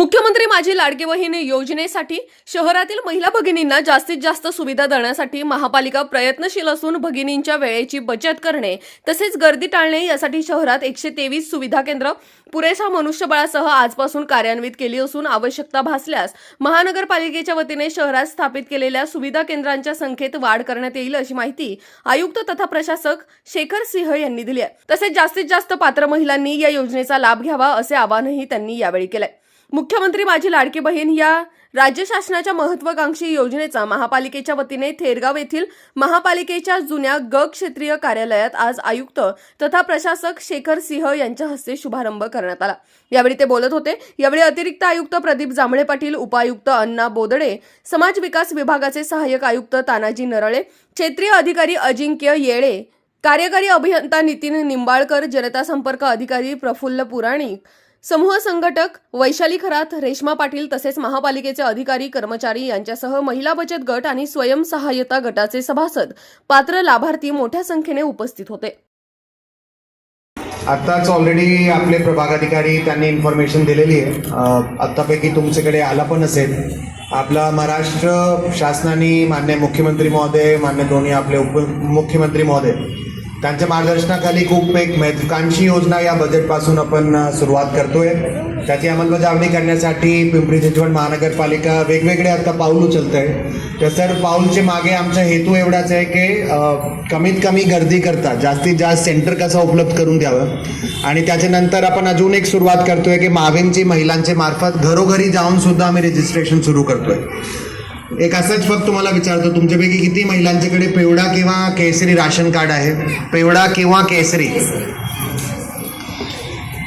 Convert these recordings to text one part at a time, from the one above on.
मुख्यमंत्री माझी लाडकी बहीण योजनेसाठी शहरातील महिला भगिनींना जास्तीत जास्त सुविधा देण्यासाठी महापालिका प्रयत्नशील असून भगिनींच्या वेळेची बचत करणे तसेच गर्दी टाळणे यासाठी शहरात एकशे तेवीस सुविधा केंद्र पुरेशा मनुष्यबळासह आजपासून कार्यान्वित केली असून आवश्यकता भासल्यास महानगरपालिकेच्या वतीने शहरात स्थापित केलेल्या सुविधा केंद्रांच्या संख्येत वाढ करण्यात येईल अशी माहिती आयुक्त तथा प्रशासक शेखर सिंह यांनी दिली आहे. तसेच जास्तीत जास्त पात्र महिलांनी या योजनेचा लाभ घ्यावा असे आवाहनही त्यांनी यावेळी केलंय. मुख्यमंत्री माझी लाडकी बहीण या राज्य शासनाच्या महत्वाकांक्षी योजनेचा महापालिकेच्या वतीने थेरगाव येथील महापालिकेच्या जुन्या ग क्षेत्रीय कार्यालयात आज आयुक्त तथा प्रशासक शेखर सिंह यांच्या हस्ते शुभारंभ करण्यात आला. यावेळी ते बोलत होते. यावेळी अतिरिक्त आयुक्त प्रदीप जांभळे पाटील उपायुक्त अण्णा बोदडे समाज विकास विभागाचे सहाय्यक आयुक्त तानाजी नरळे क्षेत्रीय अधिकारी अजिंक्य येळे कार्यकारी अभियंता नितीन निंबाळकर जनता संपर्क अधिकारी प्रफुल्ल पुराणिक समूह संघटक वैशाली खरात रेश्मा पाटील तसेच महापालिकेचे अधिकारी कर्मचारी यांच्यासह महिला बचत गट आणि स्वयंसहाय्यता गटाचे सभासद पात्र लाभार्थी मोठ्या संख्येने उपस्थित होते. आत्ताच ऑलरेडी आपले प्रभागाधिकारी त्यांनी इन्फॉर्मेशन दिलेली आहे. आत्तापैकी तुमच्याकडे आला पण असेल. आपला महाराष्ट्र शासनाने मान्य मुख्यमंत्री महोदय मान्य दोन्ही आपले उप मुख्यमंत्री महोदय त्यांच्या मार्गदर्शनाखाली खूप एक महत्वाकांक्षी योजना या बजेटपासून आपण सुरुवात करतोय. त्याची अंमलबजावणी करण्यासाठी पिंपरी चिंचवड महानगरपालिका वेगवेगळे आता पाऊल उचलत आहे त्या सर पाऊलचे मागे आमचा हेतू एवढाच आहे की कमीत कमी गर्दी करता जास्तीत जास्त सेंटर कसं उपलब्ध करून द्यावं. आणि त्याच्यानंतर आपण अजून एक सुरुवात करतोय की मावेंची महिलांचे मार्फत घरोघरी जाऊन सुद्धा आम्ही रजिस्ट्रेशन सुरू करतोय. एक असंच फक्त तुम्हाला विचारतो तुमच्यापैकी किती महिलांच्याकडे पेवडा किंवा केसरी राशन कार्ड आहे? पेवडा किंवा केसरी?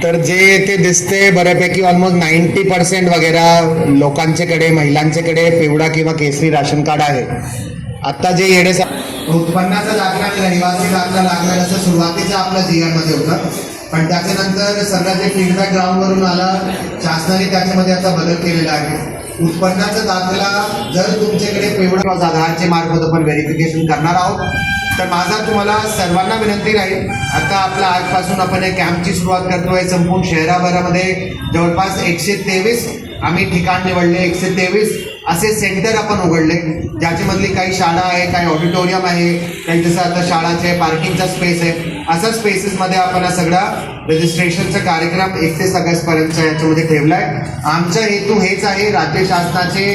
तर जे ते दिसते बऱ्यापैकी ऑलमोस्ट नाईन्टी पर्सेंट वगैरे लोकांच्याकडे महिलांच्याकडे पिवडा किंवा केसरी राशन कार्ड आहे. आता जे येडे उत्पन्नाचा दाखला आणि रहिवासी दाखला लागला असं सुरुवातीचा आपला जी मध्ये होता. पण त्याच्यानंतर सगळ्या जे फीडबॅक ग्राउंडवरून आला शासनाने त्याच्यामध्ये आता बदल केलेला आहे. उत्पन्नाचा दाखला जर तुमच्याकडे पिवळा आधारचे मार्फत आपण व्हेरिफिकेशन करणार आहोत तर माझा तुम्हाला सर्वांना विनंती राहील. आता आपला आजपासून आपण या कॅम्पची सुरुवात करतोय संपूर्ण शहराभरामध्ये. जवळपास एकशे तेवीस आम्ही ठिकाण निवडले एकशे तेवीस असे सेंटर आपण उघडले. ज्याच्यामधली काही शाळा आहे काही ऑडिटोरियम आहे काही जसं आता शाळाचे पार्किंगचा स्पेस आहे. अशा स्पेसेसमध्ये आपण हा सगळा रजिस्ट्रेशनचा कार्यक्रम एकतीस ऑगस्टपर्यंतचा याच्यामध्ये ठेवला आहे आमचा हेतू हेच आहे राज्य शासनाचे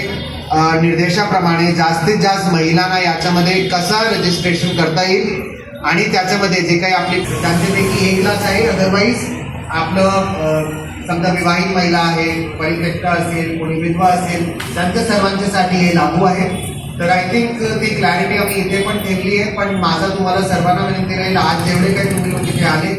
निर्देशाप्रमाणे जास्तीत जास्त महिलांना याच्यामध्ये कसा रजिस्ट्रेशन करता येईल आणि त्याच्यामध्ये जे काही आपली त्यांच्यापैकी एक लाच आहे अदरवाईज आपलं समजा विवाहित महिला आहे परित्यक्ता असेल कोणी विधवा असेल त्यांच्या सर्वांच्यासाठी हे लागू आहे. तर आय थिंक ती क्लॅरिटी आम्ही इथे पण ठेवली आहे पण माझा तुम्हाला सर्वांना विनंती राहील आज जेवढे काही तुम्ही लोक इथे आले